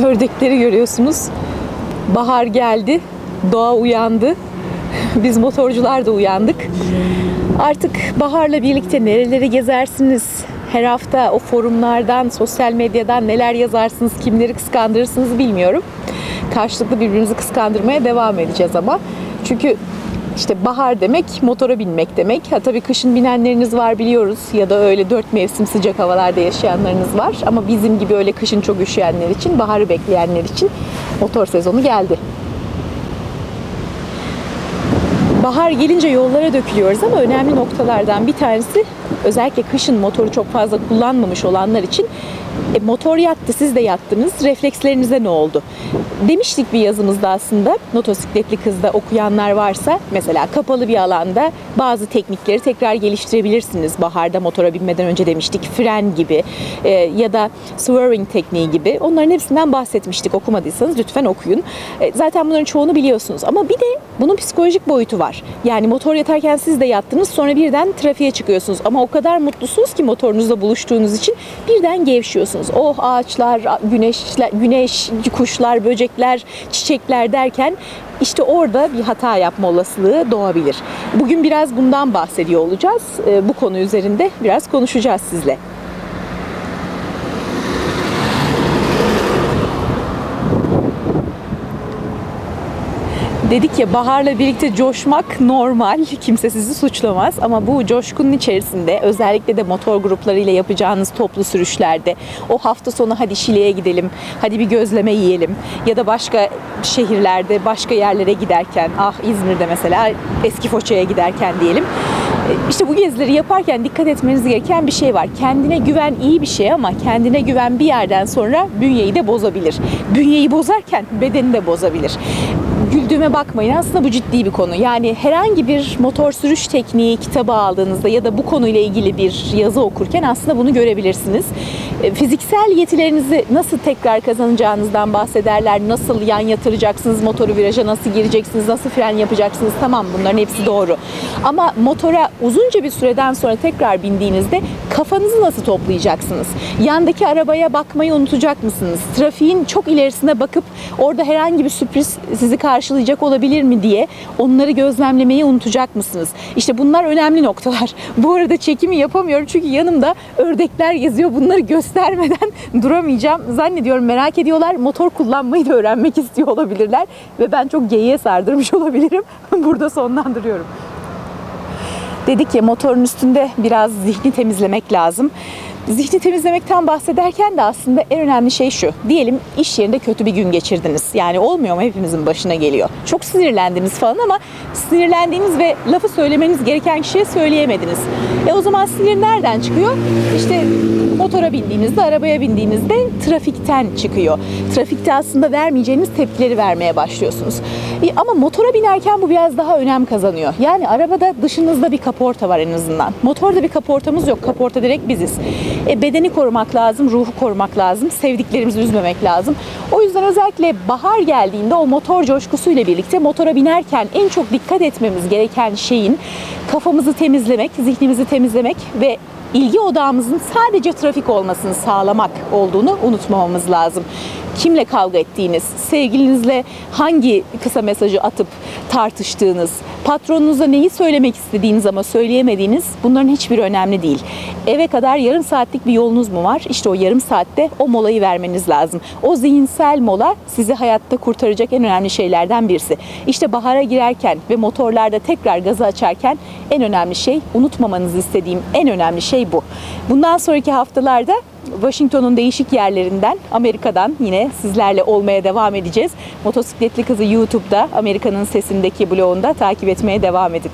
Ördekleri görüyorsunuz. Bahar geldi. Doğa uyandı. Biz motorcular da uyandık. Artık baharla birlikte nereleri gezersiniz? Her hafta o forumlardan, sosyal medyadan neler yazarsınız, kimleri kıskandırırsınız bilmiyorum. Karşılıklı birbirimizi kıskandırmaya devam edeceğiz ama. Çünkü işte bahar demek motora binmek demek. Ha tabii kışın binenleriniz var biliyoruz ya da öyle dört mevsim sıcak havalarda yaşayanlarınız var. Ama bizim gibi öyle kışın çok üşüyenler için, baharı bekleyenler için motor sezonu geldi. Bahar gelince yollara dökülüyoruz ama önemli noktalardan bir tanesi özellikle kışın motoru çok fazla kullanmamış olanlar için e, motor yattı, siz de yattınız. Reflekslerinize ne oldu? Demiştik bir yazımızda aslında motosikletli kızda okuyanlar varsa mesela kapalı bir alanda bazı teknikleri tekrar geliştirebilirsiniz. Baharda motora binmeden önce demiştik. Fren gibi e, ya da swerving tekniği gibi. Onların hepsinden bahsetmiştik. Okumadıysanız lütfen okuyun. E, zaten bunların çoğunu biliyorsunuz. Ama bir de bunun psikolojik boyutu var. Yani motor yatarken siz de yattınız sonra birden trafiğe çıkıyorsunuz. Ama o kadar mutlusunuz ki motorunuzla buluştuğunuz için birden gevşiyorsunuz. Oh ağaçlar, güneşler, güneş, kuşlar, böcekler, çiçekler derken işte orada bir hata yapma olasılığı doğabilir. Bugün biraz bundan bahsediyor olacağız. Ee, Bu konu üzerinde biraz konuşacağız sizle. Dedik ya baharla birlikte coşmak normal. Kimse sizi suçlamaz ama bu coşkunun içerisinde özellikle de motor gruplarıyla yapacağınız toplu sürüşlerde o hafta sonu hadi Şile'ye gidelim, hadi bir gözleme yiyelim ya da başka şehirlerde, başka yerlere giderken, ah İzmir'de mesela eski Foça'ya giderken diyelim. İşte bu gezileri yaparken dikkat etmeniz gereken bir şey var. Kendine güven iyi bir şey ama kendine güven bir yerden sonra bünyeyi de bozabilir. Bünyeyi bozarken bedeni de bozabilir güldüğüme bakmayın. Aslında bu ciddi bir konu. Yani herhangi bir motor sürüş tekniği kitabı aldığınızda ya da bu konuyla ilgili bir yazı okurken aslında bunu görebilirsiniz. E, Fiziksel yetilerinizi nasıl tekrar kazanacağınızdan bahsederler. Nasıl yan yatıracaksınız, motoru viraja nasıl gireceksiniz, nasıl fren yapacaksınız. Tamam bunların hepsi doğru. Ama motora uzunca bir süreden sonra tekrar bindiğinizde kafanızı nasıl toplayacaksınız? Yandaki arabaya bakmayı unutacak mısınız? Trafiğin çok ilerisine bakıp orada herhangi bir sürpriz sizi karşılayacak olabilir mi diye onları gözlemlemeyi unutacak mısınız? İşte bunlar önemli noktalar. Bu arada çekimi yapamıyorum çünkü yanımda ördekler geziyor. Bunları göstermeden duramayacağım. Zannediyorum merak ediyorlar. Motor kullanmayı da öğrenmek istiyor olabilirler. Ve ben çok geyiğe sardırmış olabilirim. Burada sonlandırıyorum. Dedik ya motorun üstünde biraz zihni temizlemek lazım. Zihni temizlemekten bahsederken de aslında en önemli şey şu. Diyelim iş yerinde kötü bir gün geçirdiniz. Yani olmuyor mu hepimizin başına geliyor. Çok sinirlendiniz falan ama sinirlendiğiniz ve lafı söylemeniz gereken kişiye söyleyemediniz. E o zaman sinir nereden çıkıyor? İşte motora bindiğinizde, arabaya bindiğinizde trafikten çıkıyor. Trafikte aslında vermeyeceğiniz tepkileri vermeye başlıyorsunuz. E ama motora binerken bu biraz daha önem kazanıyor. Yani arabada dışınızda bir kaporta var en azından. Motorda bir kaportamız yok. Kaporta direkt biziz. E, bedeni korumak lazım, ruhu korumak lazım, sevdiklerimizi üzmemek lazım. O yüzden özellikle bahar geldiğinde o motor coşkusuyla birlikte motora binerken en çok dikkat etmemiz gereken şeyin kafamızı temizlemek, zihnimizi temizlemek ve ilgi odağımızın sadece trafik olmasını sağlamak olduğunu unutmamamız lazım. Kimle kavga ettiğiniz, sevgilinizle hangi kısa mesajı atıp tartıştığınız, patronunuza neyi söylemek istediğiniz ama söyleyemediğiniz bunların hiçbir önemli değil. Eve kadar yarım saatlik bir yolunuz mu var? İşte o yarım saatte o molayı vermeniz lazım. O zihinsel mola sizi hayatta kurtaracak en önemli şeylerden birisi. İşte bahara girerken ve motorlarda tekrar gazı açarken en önemli şey unutmamanızı istediğim en önemli şey bu. Bundan sonraki haftalarda Washington'un değişik yerlerinden, Amerika'dan yine sizlerle olmaya devam edeceğiz. Motosikletli Kızı YouTube'da Amerika'nın sesindeki blogunda takip etmeye devam edin.